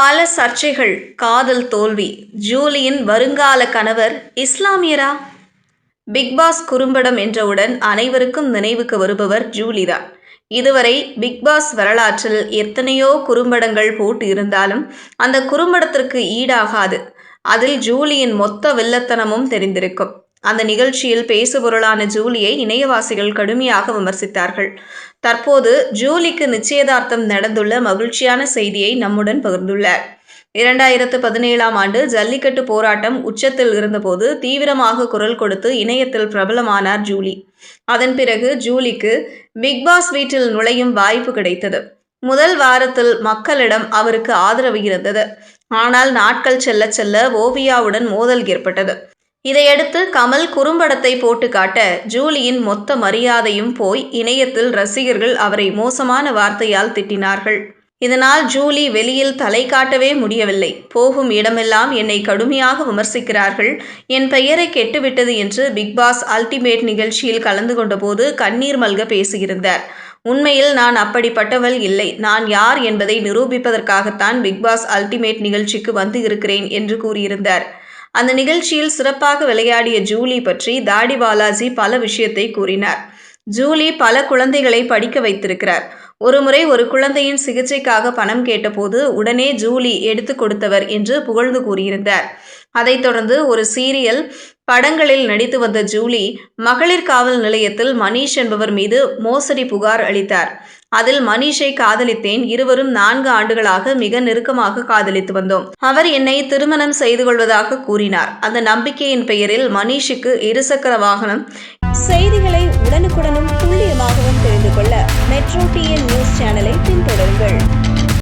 பல சர்ச்சைகள் காதல் தோல்வி. ஜூலியின் வருங்கால கணவர் இஸ்லாமியரா? பிக் பாஸ் குறும்படம் என்றவுடன் அனைவருக்கும் நினைவுக்கு வருபவர் ஜூலிதான் இதுவரை பிக்பாஸ் வரலாற்றில் எத்தனையோ குறும்படங்கள் போட்டு இருந்தாலும் அந்த குறும்படத்திற்கு ஈடாகாது. அதில் ஜூலியின் மொத்த வில்லத்தனமும் தெரிந்திருக்கும். அந்த நிகழ்ச்சியில் பேசுபொருளான ஜூலியை இணையவாசிகள் கடுமையாக விமர்சித்தார்கள். தற்போது ஜூலிக்கு நிச்சயதார்த்தம் நடந்துள்ள மகிழ்ச்சியான செய்தியை நம்முடன் பகிர்ந்துள்ளார். இரண்டாயிரத்து பதினேழாம் ஆண்டு ஜல்லிக்கட்டு போராட்டம் உச்சத்தில் இருந்தபோது தீவிரமாக குரல் கொடுத்து இணையத்தில் பிரபலமானார் ஜூலி. அதன் பிறகு ஜூலிக்கு பிக்பாஸ் வீட்டில் நுழையும் வாய்ப்பு கிடைத்தது. முதல் வாரத்தில் மக்களிடம் அவருக்கு ஆதரவு இருந்தது. ஆனால் நாட்கள் செல்ல செல்ல ஓவியாவுடன் மோதல் ஏற்பட்டது. இதையடுத்து கமல் குறும்படத்தை போட்டு காட்ட ஜூலியின் மொத்த மரியாதையும் போய் இணையத்தில் ரசிகர்கள் அவரை மோசமான வார்த்தையால் திட்டினார்கள். இதனால் ஜூலி வெளியில் தலை காட்டவே முடியவில்லை. போகும் இடமெல்லாம் என்னை கடுமையாக விமர்சிக்கிறார்கள். என் பெயரை கெட்டுவிட்டது என்று பிக்பாஸ் அல்டிமேட் நிகழ்ச்சியில் கலந்து கொண்டபோது கண்ணீர் மல்க பேசியிருந்தார். உண்மையில் நான் அப்படிப்பட்டவள் இல்லை. நான் யார் என்பதை நிரூபிப்பதற்காகத்தான் பிக்பாஸ் அல்டிமேட் நிகழ்ச்சிக்கு வந்து இருக்கிறேன் என்று கூறியிருந்தார். அந்த நிகழ்ச்சியில் சிறப்பாக விளையாடிய ஜூலி பற்றி தாடி பாலாஜி பல விஷயத்தை கூறினார். ஜூலி பல குழந்தைகளை படிக்க வைத்திருக்கிறார். ஒருமுறை ஒரு குழந்தையின் சிகிச்சைக்காக பணம் கேட்டபோது உடனே ஜூலி எடுத்து கொடுத்தவர் என்று புகழ்ந்து கூறியிருந்தார். அதைத் தொடர்ந்து ஒரு சீரியல் படங்களில் நடித்து வந்த ஜூலி மகளிர் காவல் நிலையத்தில் மணீஷ் என்பவர் மீது மோசடி புகார் அளித்தார். அதில் மணீஷை காதலித்தேன் இருவரும் நான்கு ஆண்டுகளாக மிக நெருக்கமாக காதலித்து வந்தோம். அவர் என்னை திருமணம் செய்து கொள்வதாக கூறினார். அந்த நம்பிக்கையின் பெயரில் மணீஷுக்கு இருசக்கர வாகனம் செய்திகளை உடனுக்குடனும் துல்லியமாகவும் தெரிந்து கொள்ள மெட்ரோ டிஎன் நியூஸ் சேனலை பின்தொடருங்கள்.